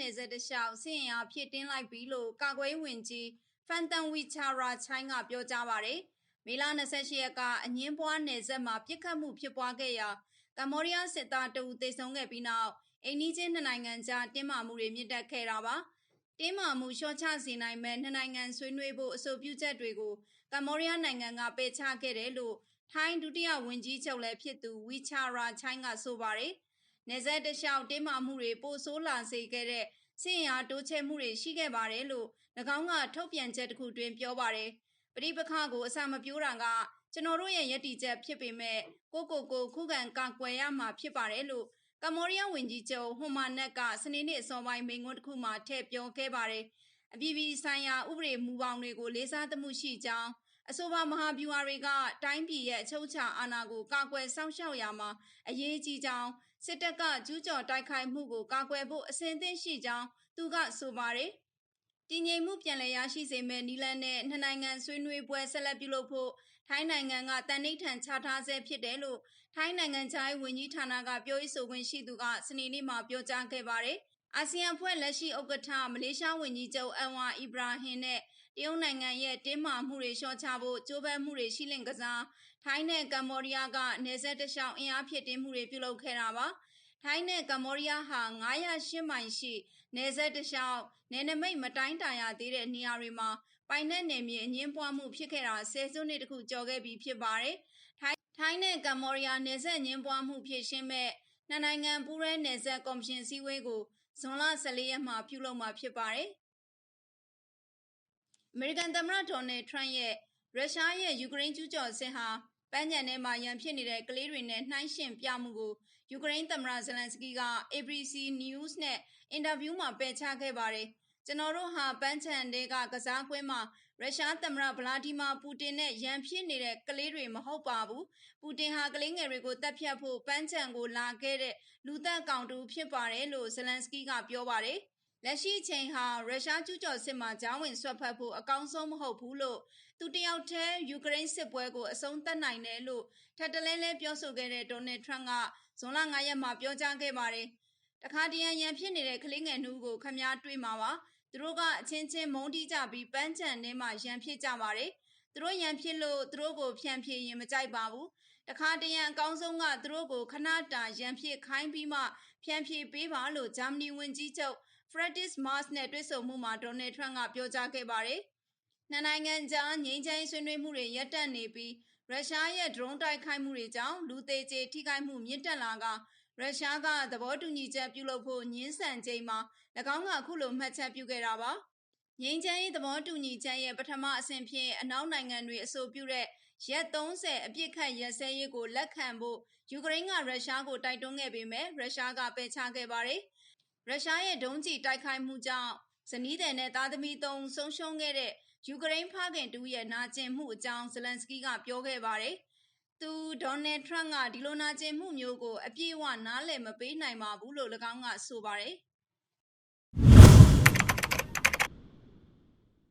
နယ်စပ်တလျှောက်စစ်ရင်အားဖြစ်တင်းလိုက်ပြီလို့ကာကွယ်ဝင်ကြီးဖန်တန်ဝီချာရာချိုင်းကပြောကြားပါတယ်။မေလ28ရက်ကအငင်းပွားနယ်စပ်မှာပြစ်ခတ်မှုဖြစ်ပွားခဲ့ရာကမ္ဘောဒီးယားစစ်သားတဦးသေဆုံးခဲ့ပြီးနောက်အိန္ဒိချင်းနှစ်နိုင်ငံကြားတင်းမာမှုတွေမြင့်တက်ခဲ့တာပါ။တင်းမာမှုလျှော့ချစေနိုင်မဲ့နှစ်နိုင်ငံဆွေးနွေးဖို့အဆိုပြုချက်တွေကိုကမ္ဘောဒီးယားနိုင်ငံကပယ်ချခဲ့တယ်လို့ထိုင်းဒုတိယဝန်ကြီးချုပ်လည်းဖြစ်သူဝီချာရာချိုင်းကဆိုပါတယ်။ နေဆက်တလျှောက်တင်းမာမှုတွေပိုဆိုးလာစေခဲ့တဲ့စစ်ရင်အားတိုးချဲ့မှုတွေရှိခဲ့ပါတယ်လို့၎င်းကထုတ်ပြန်ချက်တစ်ခုတွင်ပြောပါတယ်။ပရိပခကိုအစာမပြိုးတာကကျွန်တော်တို့ရဲ့ယက်တီချက်ဖြစ်ပေမဲ့ကိုကိုကိုခုခံကာကွယ်ရမှာဖြစ်ပါတယ်လို့ကမ္ဘောဒီးယားဝန်ကြီးချုပ်ဟွန်မာနက်ကစနေနေ့အစောပိုင်းမိန့်ခွန်းတစ်ခုမှာထည့်ပြောခဲ့ပါတယ်။အပြည်ပြည်ဆိုင်ရာဥပဒေမူပေါင်းတွေကိုလေးစားသမှုရှိကြောင်းအဆိုပါမဟာဗျူဟာတွေကတိုင်းပြည်ရဲ့အချုပ်အခြာအာဏာကိုကာကွယ်စောင့်ရှောက်ရမှာအရေးကြီးကြောင်း စစ်တပ်ကကျူးကျော်တိုက်ခိုက်မှုကိုကာကွယ်ဖို့အစဉ်အသင့်ရှိကြောင်းသူကဆိုပါတယ်။တည်ငြိမ်မှုပြန်လည်ရရှိစေမယ့်နီလန်နဲ့နှစ်နိုင်ငံဆွေးနွေးပွဲဆက်လက်ပြုလုပ်ဖို့ထိုင်းနိုင်ငံကတန်ဋိဌာန်ချထားဆဲဖြစ်တယ်လို့ထိုင်းနိုင်ငံခြားရေးဝန်ကြီးဌာနကပြောရေးဆိုခွင့်ရှိသူကစနေနေ့မှာပြောကြားခဲ့ပါတယ်။ အာဆီယံဖွဲ့လက်ရှိဥက္ကဋ္ဌမလေးရှားဝန်ကြီးချုပ်အန်ဝါအီဘရာဟင်နဲ့တရုတ်နိုင်ငံရဲ့တင်းမာမှုတွေလျှော့ချဖို့ကြိုးပမ်းမှုတွေရှိလင့်ကစားထိုင်းနဲ့ကမ္ဘောဒီးယားကနေဆက်တလျှောက်အင်အားဖြစ်တင်းမှုတွေပြုလုပ်ခဲ့တာပါထိုင်းနဲ့ကမ္ဘောဒီးယားဟာ908မိုင်ရှိနေဆက်တလျှောက်နယ်နိမိတ်မတိုင်းတာရသေးတဲ့နေရာတွေမှာပိုင်နက်နယ်မြေအငင်းပွားမှုဖြစ်ခဲ့တာဆယ်စုနှစ်တခုကျော်ခဲ့ပြီးဖြစ်ပါတယ်ထိုင်းထိုင်းနဲ့ကမ္ဘောဒီးယားနယ်စပ်ငင်းပွားမှုဖြစ်ရှင်းမဲ့နှစ်နိုင်ငံပူးရဲနယ်စပ်ကော်မရှင်စည်းဝေးကို ဇွန်လ14ရက်မှာ ပြုလုပ်မှာဖြစ်ပါတယ် အမေရိကန်သမ္မတဒေါ်နယ်ထရန့်ရဲ့ ရုရှားရဲ့ ယူကရိန်းကျူးကျော်စစ်ဟာ ပန်းညံထဲမှာ ရန်ဖြစ်နေတဲ့ ကလေးတွေနဲ့ နှိုင်းယှဉ်ပြမှုကို ယူကရိန်းသမ္မတဇလန်စကီက ABC News နဲ့ အင်တာဗျူးမှာ ပယ်ချခဲ့ပါတယ်။ ကျွန်တော်တို့ဟာပန်းချံတဲကကစားကွင်းမှာရုရှားသမ္မတဗလာဒီမာပူတင်နဲ့ရန်ဖြစ်နေတဲ့ကလေးတွေမဟုတ်ပါဘူး။ပူတင်ဟာကလေးငယ်တွေကိုတပ်ဖြတ်ဖို့ပန်းချံကိုလာခဲ့တဲ့လူသက်ကောင်တူဖြစ်ပါတယ်လို့ဇလန်စကီကပြောပါတယ်။လက်ရှိအချိန်ဟာရုရှားကျူးကျော်စစ်မှာဂျောင်းဝင်ဆွတ်ဖက်ဖို့အကောင်းဆုံးမဟုတ်ဘူးလို့သူတယောက်တည်းယူကရိန်းစစ်ပွဲကိုအဆုံးသတ်နိုင်တယ်လို့ထပ်တလဲလဲပြောဆိုခဲ့တဲ့ဒေါ်နယ်ထရန့်ကဇွန်လ9ရက်မှာပြောကြားခဲ့ပါတယ်။တခါတရံရန်ဖြစ်နေတဲ့ကလေးငယ်နှူးကိုခမားတွေးမှာပါ။ သူတို့ကအချင်းချင်းမုန်းတီးကြပြီးပန်းချန်ထဲမှာရန်ဖြစ်ကြပါတယ်။သူတို့ရန်ဖြစ်လို့သူတို့ကိုဖြန့်ဖြေရင်မကြိုက်ပါဘူး။တခါတရံအကောင်းဆုံးကသူတို့ကိုခဏတာရန်ဖြစ်ခိုင်းပြီးမှဖြန့်ဖြေပေးပါလို့ဂျာမနီဝန်ကြီးချုပ် Friedrich Merz နဲ့တွေ့ဆုံမှုမှာဒေါ်နယ်ထရန့်ကပြောကြားခဲ့ပါတယ်။နှစ်နိုင်ငံကြားငြိမ်းချမ်းဆွေးနွေးမှုတွေရပ်တန့်နေပြီးရုရှားရဲ့ဒရုန်းတိုက်ခိုက်မှုတွေကြောင့်လူသေးကြေထိခိုက်မှုမြင့်တက်လာက ရုရှားကသဘောတူညီချက်ပြုလုပ်ဖို့ညှင်းဆန်ချိန်မှာ၎င်းကအခုလိုမှတ်ချက်ပြုခဲ့တာပါ။ငိမ့်ချမ်းရေးသဘောတူညီချက်ရဲ့ပထမအဆင့်ဖြင့်အနောက်နိုင်ငံတွေအဆိုပြုတဲ့ရက်30အပြစ်ခတ်ရက်စဲရေးကိုလက်ခံဖို့ယူကရိန်းကရုရှားကိုတိုက်တွန်းခဲ့ပေမဲ့ရုရှားကပယ်ချခဲ့ပါတယ်။ရုရှားရဲ့ဒုံးကျည်တိုက်ခိုက်မှုကြောင့်ဇနီးသည်နဲ့သားသမီးသုံးဆုံးရှုံးခဲ့တဲ့ယူကရိန်းဖခင်တူရဲ့နာကျင်မှုအကြောင်းဇလန်စကီကပြောခဲ့ပါတယ်။ သူဒေါ်နယ်ထရန့်က ဒီလိုနာကျင်မှုမျိုးကို အပြည့်အဝ နားလည်မပေးနိုင်ပါဘူးလို့၎င်းက ဆိုပါတယ်။